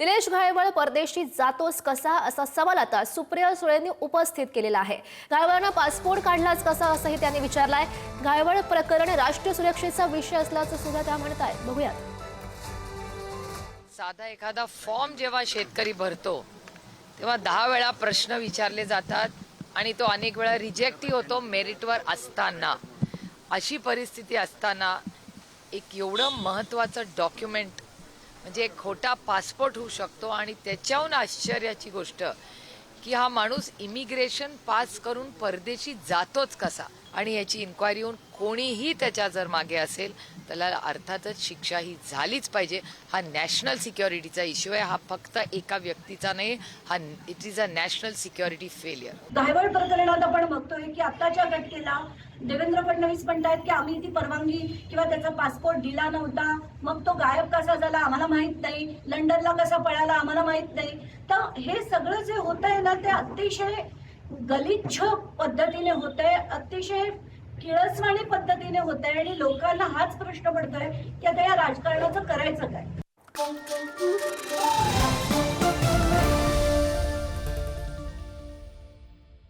निलेश घायवळ परदेशी जातोस कसा असा सवाल आता सुप्रिया सुळेंनी उपस्थित केलेला आहे. घायवळांना पासपोर्ट काढलाच कसा असंही त्यांनी विचारलाय. घायवळ प्रकरण राष्ट्रीय सुरक्षेचा विषय असल्याचं सुद्धा त्या म्हणतायत. बघूयात. साधा एखादा फॉर्म जेव्हा शेतकरी भरतो तेव्हा दहा वेळा प्रश्न विचारले जातात आणि तो अनेक वेळा रिजेक्टही होतो मेरिटवर असताना. अशी परिस्थिती असताना एक एवढं महत्त्वाचं डॉक्युमेंट म्हणजे एक खोटा पासपोर्ट होऊ शकतो आणि त्याच्याहून आश्चर्याची गोष्ट की हा माणूस इमिग्रेशन पास करून परदेशी जातोच कसा? आणि याची इन्क्वायरी होऊन कोणीही त्याच्या जर मागे असेल त्याला अर्थातच शिक्षा ही झालीच पाहिजे. हा नॅशनल सिक्युरिटीचा इश्यू आहे. हा फक्त एका व्यक्तीचा नाही हा it is a national security failure प्रकरणात आपण बघतोय की आताच्या घटनेला देवेंद्र फडणवीस म्हणतात की आम्ही ती परवानगी किंवा त्याचा पासपोर्ट दिला नव्हता. मग तो गायब कसा झाला? आम्हाला माहीत नाही. लंडनला कसा पळाला? आम्हाला माहीत नाही. तर हे सगळं जे होत आहे ना ते अतिशय गलिच्छ पद्धतीने होत आहे अतिशय किळसवाणी पद्धतीने होत आहे आणि लोकांना हाच प्रश्न पडतोय की आता या राजकारणाचं करायचं काय?